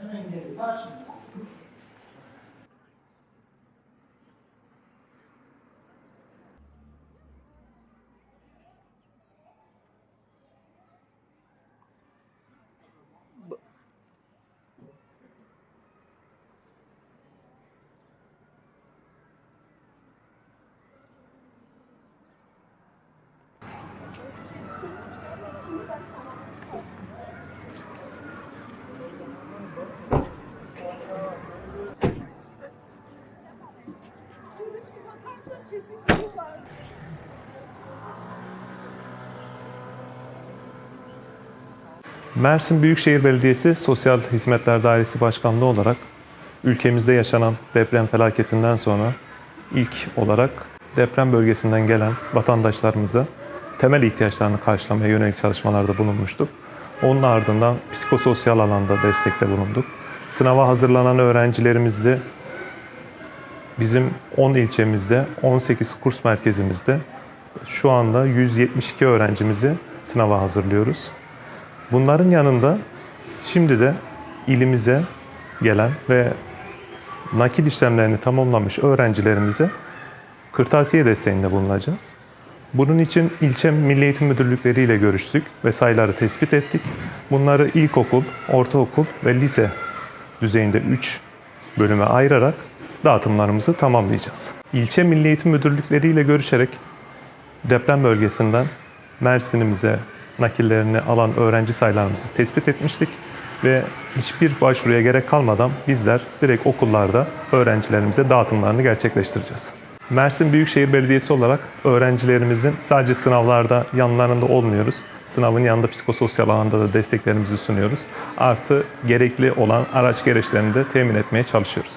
Hemen geri karşımda. Mersin Büyükşehir Belediyesi Sosyal Hizmetler Dairesi Başkanlığı olarak ülkemizde yaşanan deprem felaketinden sonra ilk olarak deprem bölgesinden gelen vatandaşlarımıza temel ihtiyaçlarını karşılamaya yönelik çalışmalarda bulunmuştuk. Onun ardından psikososyal alanda destekte bulunduk. Sınava hazırlanan öğrencilerimizde bizim 10 ilçemizde, 18 kurs merkezimizde şu anda 172 öğrencimizi sınava hazırlıyoruz. Bunların yanında şimdi de ilimize gelen ve nakil işlemlerini tamamlamış öğrencilerimize kırtasiye desteğinde bulunacağız. Bunun için ilçe Milli Eğitim Müdürlükleri ile görüştük ve sayıları tespit ettik. Bunları ilkokul, ortaokul ve lise düzeyinde 3 bölüme ayırarak dağıtımlarımızı tamamlayacağız. İlçe Milli Eğitim Müdürlükleri ile görüşerek deprem bölgesinden Mersin'imize nakillerini alan öğrenci sayılarımızı tespit etmiştik ve hiçbir başvuruya gerek kalmadan bizler direkt okullarda öğrencilerimize dağıtımlarını gerçekleştireceğiz. Mersin Büyükşehir Belediyesi olarak öğrencilerimizin sadece sınavlarda yanlarında olmuyoruz. Sınavın yanında psikososyal alanda da desteklerimizi sunuyoruz. Artı gerekli olan araç gereçlerini de temin etmeye çalışıyoruz.